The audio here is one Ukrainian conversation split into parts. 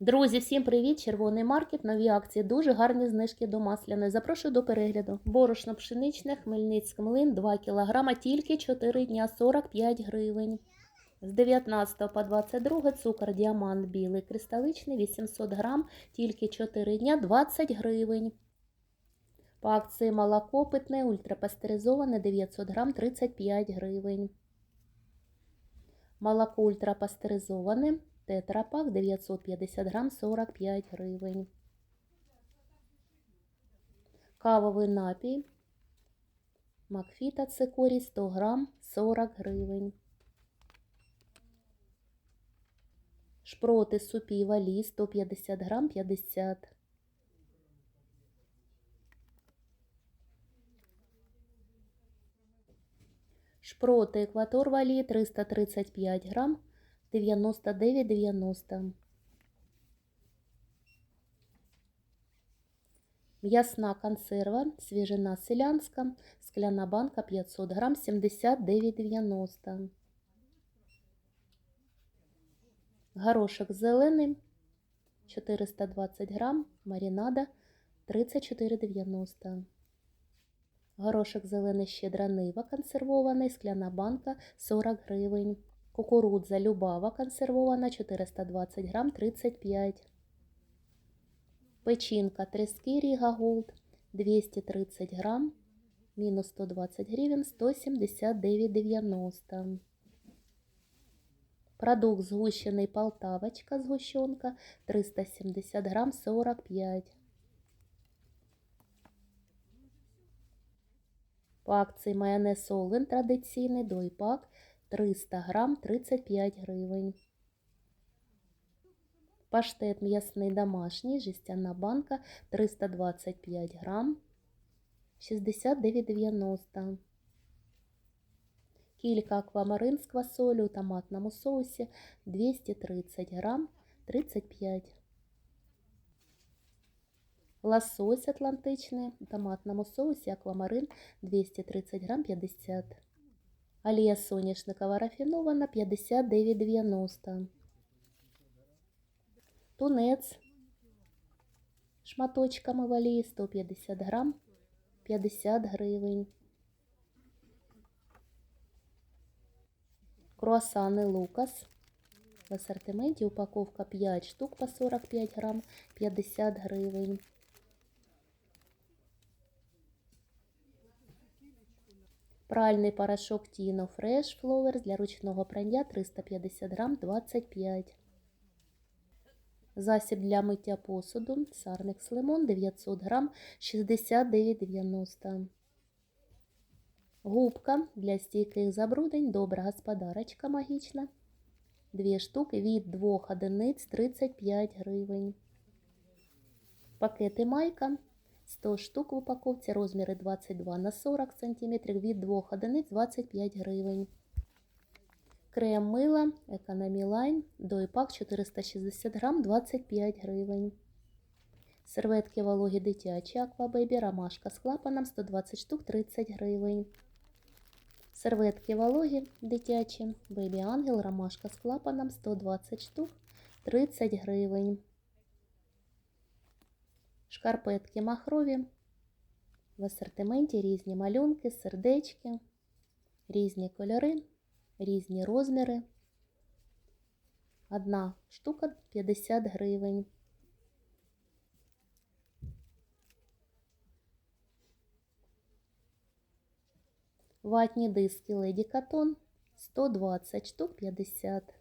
Друзі, всім привіт! Червоний маркет, нові акції, дуже гарні знижки до масляної. Запрошую до перегляду. Борошно пшеничне, Хмельницьк млин, 2 кг, тільки 4 дня, 45 гривень. З 19 по 22 цукор діамант білий, кристаличний, 800 грам, тільки 4 дня, 20 гривень. По акції молоко питне, ультрапастеризоване, 900 грам, 35 гривень. Молоко ультрапастеризоване, тетрапак 950 грам, 45 гривень. Кавовий напій. Макфіта цикорій 100 грам, 40 гривень. Шпроти супі валі 150 грам, 50. Шпроти екватор валі 335 грам, 99,90. М'ясна консерва, свіжина селянська, скляна банка 500 грам, 79,90. Горошок зелений 420 грам, маринада 34,90. Горошок зелений щедра нива консервований, скляна банка 40 гривень. Кукурудза Любава консервована 420 грам 35. Печінка трески Ріга Голд 230 грам, мінус 120 гривень 179,90. Продукт згущений Полтавочка згущенка 370 грам 45. По акції майонез Олен традиційний дойпак 300 грам 35 гривень. Паштет м'ясний домашній, жестяна банка 325 грам 69,90. Кілька аквамарин з квасолю у томатному соусі 230 грам 35. Лосось атлантичний у томатному соусі аквамарин 230 грам 50. Олія соняшникова рафінована 59,90. Тунець шматочками в олії 150 грам 50 гривень. Круасани Лукас. В асортименті упаковка 5 штук по 45 грам 50 гривень. Пральний порошок Тіно Fresh Flowers для ручного прання 350 грам 25. Засіб для миття посуду Сарникс Лимон 900 грам 69,90. Губка для стійких забруднень Добра господарочка магічна. Дві штуки від 2 одиниць 35 гривень. Пакети майка 100 штук в упаковці, розміри 22 на 40 см, від 2 одиниць 25 гривень. Крем мила Economy Line, дойпак 460 грам 25 гривень. Серветки вологі дитячі Аквабейбі, ромашка з клапаном 120 штук 30 гривень. Серветки вологі дитячі, Бейбі Ангел, ромашка з клапаном 120 штук 30 гривень. Шкарпетки махрові. В асортименті різні малюнки, сердечки, різні кольори, різні розміри. Одна штука 50 гривень. Ватні диски Леді Катон 120 штук 50.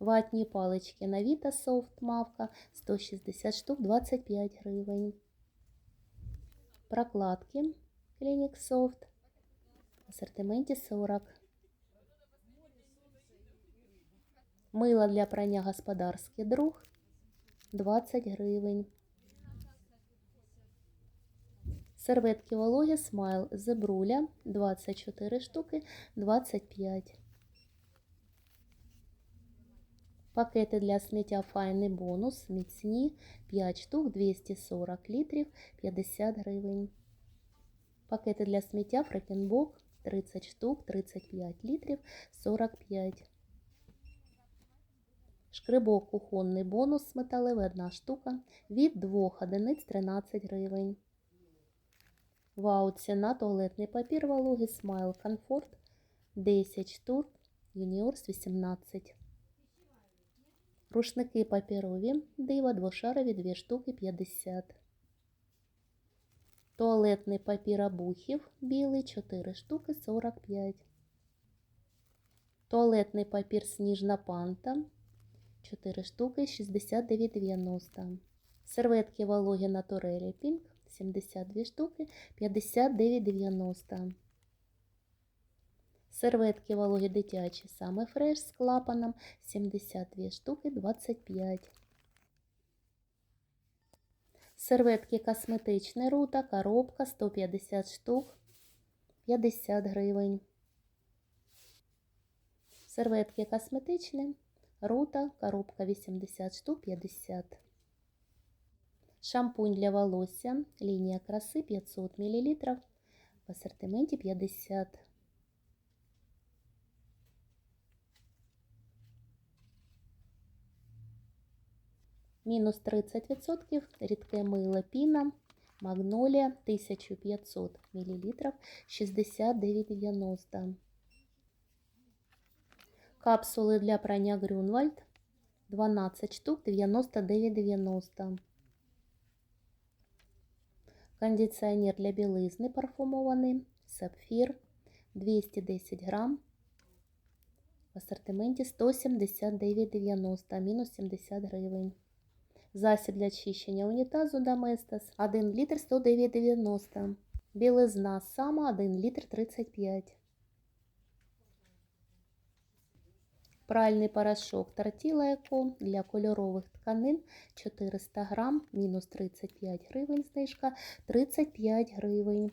Ватні палички Навіта Софт Мавка 160 штук 25 гривень. Прокладки Clinic Soft в асортименті 40. Мило для прання господарський друг 20 гривень. Серветки вологі Смайл Зебруля 24 штуки 25. Пакети для сміття файний бонус, міцні 5 штук 240 літрів 50 гривень. Пакети для сміття Фрекенбок 30 штук 35 літрів 45. Шкрибок кухонний бонус металевий 1 штука від 2 одиниць 13 гривень. Вау, ціна туалетний папір вологий Смайл Комфорт 10 штук, Юніорс 18. Рушники паперові, дива двошарові 2 штуки 50. Туалетний папір обухів білий 4 штуки 45. Туалетний папір сніжна панта 4 штуки 69,90. Серветки вологі натурелі пінк 72 штуки 59,90. Серветки вологі дитячі саме фреш з клапаном 72 штуки 25. Серветки косметичні рута, коробка 150 штук 50 гривень. Серветки косметичні, рута, коробка 80 штук 50. Шампунь для волосся, лінія краси 500 мл, в асортименті 50. Мінус 30%, рідке мило піна, магнолія 1500 мл, 69,90. Капсули для прання Грюнвальд 12 штук 99,90. Кондиціонер для білизни парфумований Сапфір 210 грам. В асортименті 179,90, мінус 70 гривень. Засіб для очищення унітазу Доместос 1 літр 109,90. Білизна сама 1 літр 35. Пральний порошок Тортіла Еко для кольорових тканин 400 грам, мінус 35 гривень, знижка 35 гривень.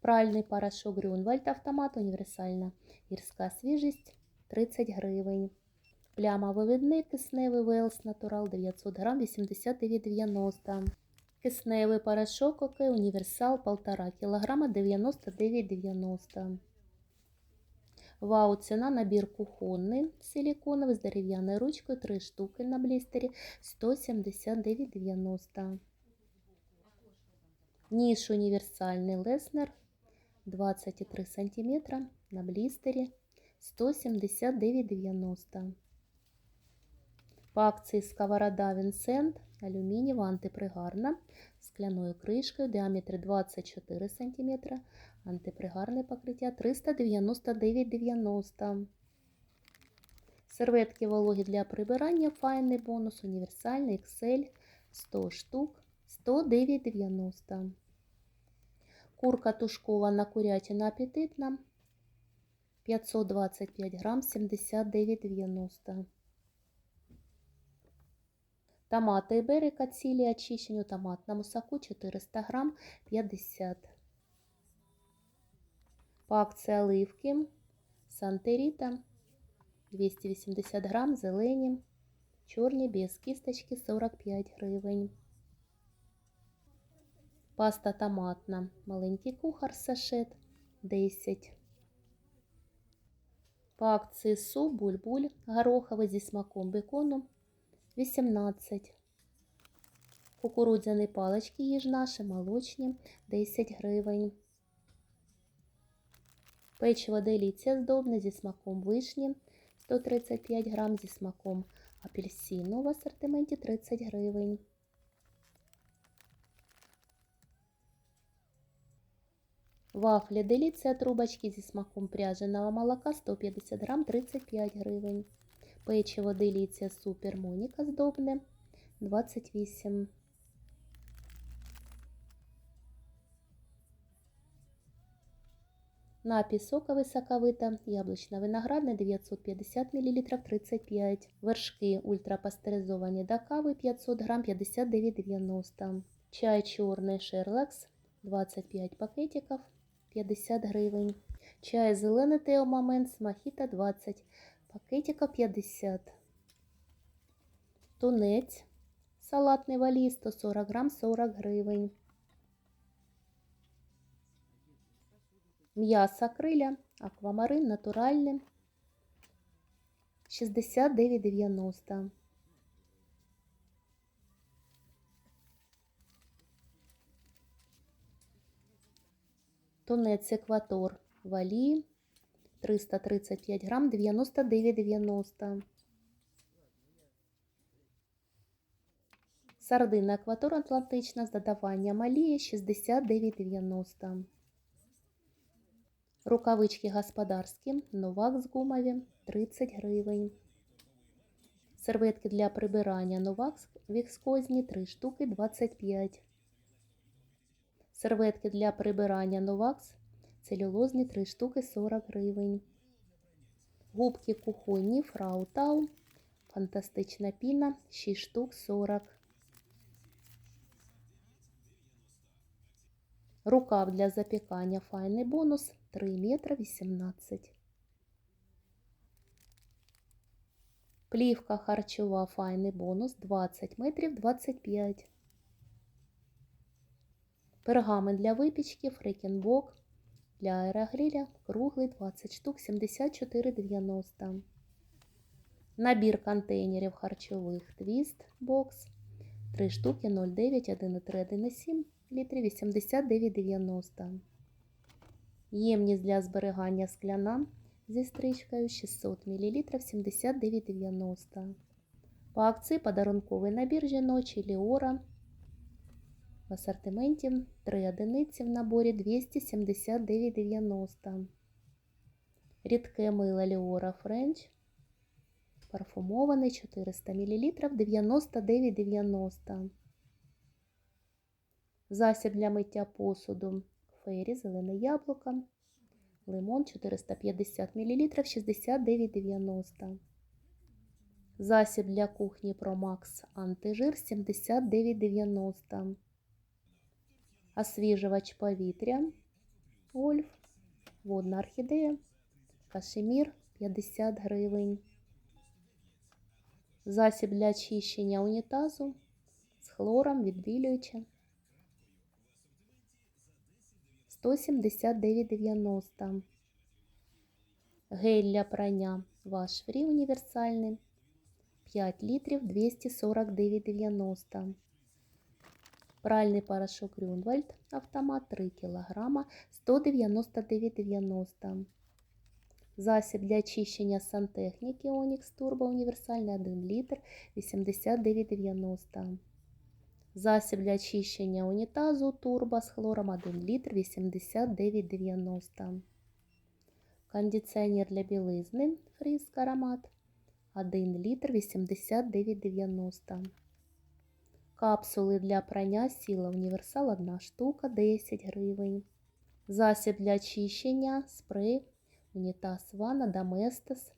Пральний порошок Грюнвальд автомат універсальна. Гірська свіжість 30 гривень. Пляма-вивідний кисневий Велс Натурал 900 грам 89,90. Кисневий порошок ОК Універсал 1,5 кг 99,90. Вау, ціна набір кухонний силіконовий з дерев'яною ручкою 3 штуки на блістері 179,90. Ніж універсальний Леснер 23 см на блістері 179,90. По акції сковорода Вінсент алюмінієва антипригарна з скляною кришкою, діаметр 24 см, антипригарне покриття 399,90. Серветки вологі для прибирання, файний бонус, універсальний XL 100 штук 109,90. Курка тушкована курятина апетитна 525 грам 79,90. Томати Іберика цілі очищені у томатному соку 400 грам 50. По оливки Сантеріта 280 грам зелені, чорні без кісточки 45 гривень. Паста томатна, маленький кухар сашет 10. По акції суп буль-буль гороховий зі смаком бекону 18. Кукурудзяні палички їж наші молочні 10 гривень. Печиво деліція здобне зі смаком вишні 135 грам зі смаком апельсину в асортименті 30 гривень. Вафлі деліція трубочки зі смаком пряженого молока 150 грам 35 гривень. Печиво деліція Супер Моніка здобне 28. Напій соковий соковита, яблучно-виноградний 950 мл 35. Вершки ультрапастеризовані до кави 500 грам 59,90. Чай чорний Шерлакс 25 пакетиків 50 гривень. Чай зелений Тео Момент з мохіто 20 пакетика 50. Тунець. Салатний валій 140 грам 40 гривень. М'ясо криля, аквамарин натуральне 69,90. Тунець екватор Валі. 335 грам 99,90. Сардина екватор Атлантична з додаванням олії 69,90. Рукавички господарські, новак з гумові 30 гривень. Серветки для прибирання новак віскозні 3 штуки 25. Серветки для прибирання новакс целюлозні 3 штуки 40 гривень. Губки кухонні Фрау Тау. Фантастична піна 6 штук 40. Рукав для запікання файний бонус 3 метра 18. Плівка харчова файний бонус 20 метрів 25. Пергамент для випічки фрикенбок для аерогриля круглий 20 штук 74,90. Набір контейнерів харчових твіст бокс 3 штуки 0,9, 1,3, 1,7 літрів 89,90. Ємність для зберігання скляна зі стрічкою 600 мл 79,90. По акції подарунковий набір жіночий Ліора в асортименті 3 одиниці в наборі 279,90. Рідке мило Ліора Френч. Парфумований 400 мл 99,90. Засіб для миття посуду Фейрі, зелене яблуко. Лимон 450 мл 69,90. Засіб для кухні Промакс антижир 79,90. Освіжувач повітря. Ольф. Водна орхідея. Кашемір 50 гривень. Засіб для очищення унітазу з хлором відбілюючи 179,90. Гель для прання ваш фрі універсальний 5 літрів 249,90. Пральний порошок Грюнвальд автомат 3 кг 199,90. Засіб для очищення сантехніки Onyx Turbo універсальний 1 літр 89,90. Засіб для очищення унітазу Турбо з хлором 1 літр 89,90. Кондиціонер для білизни Фріск аромат 1 літр 89,90. Капсули для прання сіла універсал 1 штука 10 гривень. Засіб для очищення спрей унітаз ванна Доместос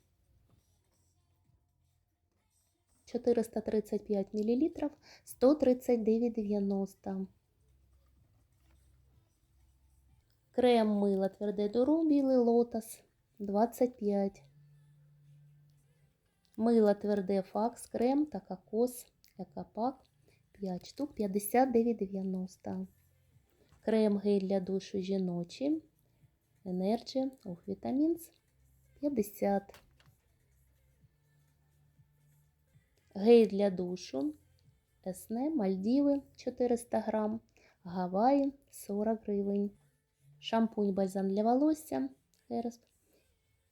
435 мл 139,90. Крем мило тверде дуру білий лотос 25. Мило тверде факс, крем та кокос екопак 5 штук 59,90. Крем гель для душу жіночий Energy of Vitamins 50. Гель для душу. Есне, Мальдіви 400 грам. Гаваї 40 гривень. Шампунь бальзам для волосся. Херст.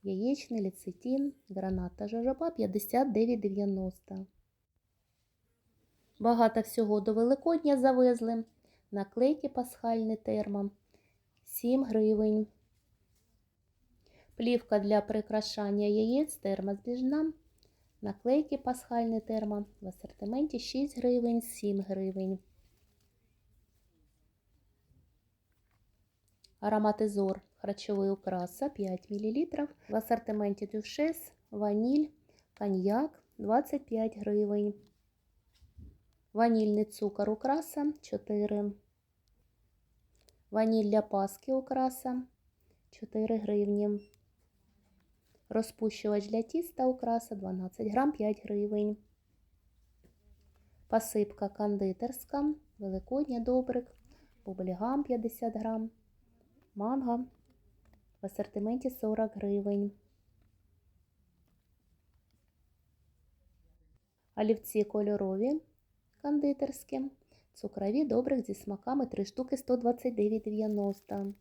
Яєчний, лецитин, гранат та жожоба 59,90. Багато всього до Великодня завезли. Наклейки пасхальний термо 7 гривень. Плівка для прикрашання яєць термозбіжна. Наклейки пасхальний термо в асортименті 6 гривень, 7 гривень. Ароматизор харчовий украса 5 мл. В асортименті дюшес, ваніль, коньяк 25 гривень. Ванільний цукор украса 4. Ваніль для паски украса 4 гривні. Розпущувач для тіста украса 12 грам 5 гривень. Посипка кондитерська, великодня добрик, бублігам 50 грам, манго в асортименті 40 гривень. Олівці кольорові кондитерські, цукрові добрих зі смаками 3 штуки 129,90.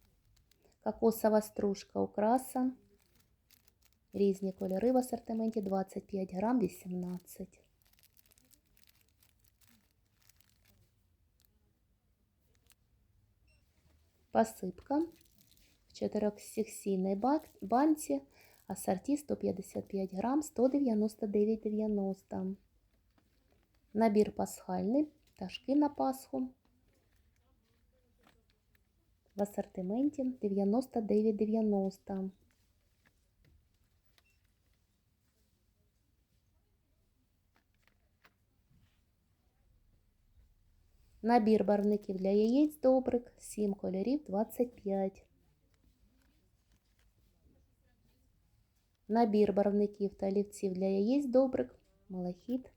Кокосова стружка украса. Різні кольори в асортименті 25 грам 18. Посипка в чотирьохсекційній банці. Ассорті 155 грам 199,90. Набір пасхальний. Пташки на Пасху. В асортименті 99,90. Набір барвників для яєць добрик 7 кольорів 25. Набір барвників та олівців для яєць добрик малахіт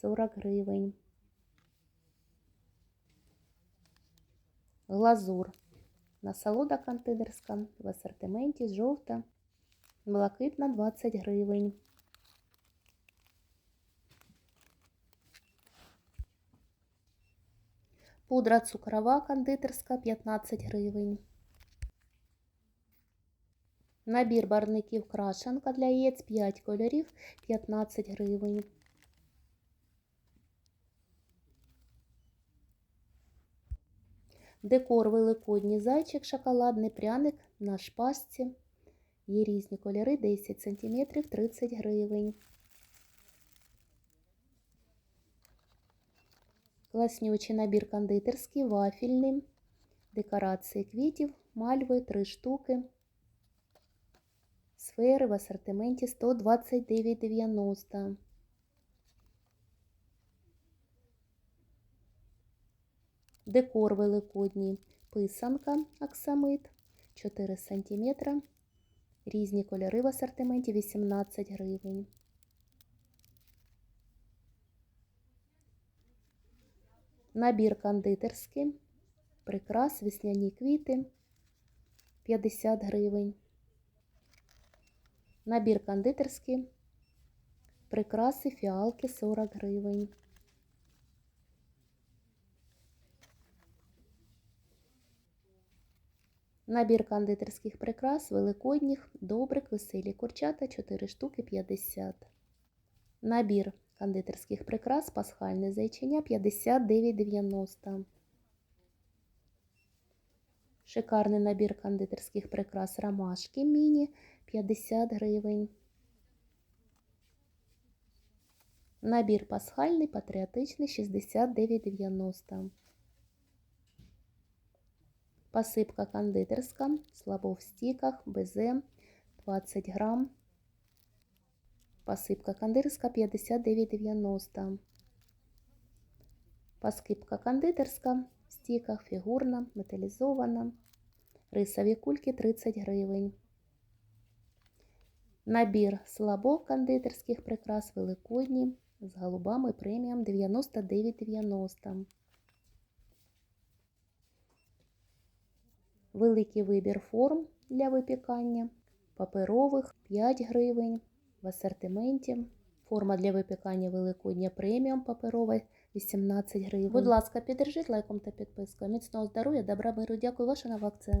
40 гривень. Глазур. Насолода контейнерська в асортименті жовта, блакитна 20 гривень. Пудра цукрова кондитерська 15 гривень. Набір барвників крашенка для яєць 5 кольорів 15 гривень. Декор великодній зайчик, шоколадний пряник на шпажці. Є різні кольори 10 см 30 гривень. Класнючий набір кондитерський, вафельний. Декорації квітів, мальви 3 штуки. Сфери в асортименті 129,90. Декор великодній. Писанка аксамит 4 см. Різні кольори в асортименті 18 гривень. Набір кондитерський. Прикрас, весняні квіти 50 гривень. Набір кондитерський. Прикраси, фіалки 40 гривень. Набір кондитерських прикрас, великодніх, добрик, веселі курчата 4 штуки 50. Набір кондитерських прикрас, пасхальне зайчиня 59,90. Шикарний набір кондитерських прикрас ромашки міні 50 гривень. Набір пасхальний патріотичний 69,90. Посипка кондитерська, слабо в стіках, безе 20 грам. Посипка кондитерська 59,90. Посипка кондитерська в стіках, фігурна, металізована. Рисові кульки 30 гривень. Набір слабо кондитерських прикрас великодні з голубами преміум 99,90. Великий вибір форм для випікання. Паперових 5 гривень. В асортименті. Форма для випікання великодня преміум паперова 18 гривень. Будь ласка, піддержіть лайком та підпискою. Міцного здоров'я, добра миру. Дякую, ваша нова акція.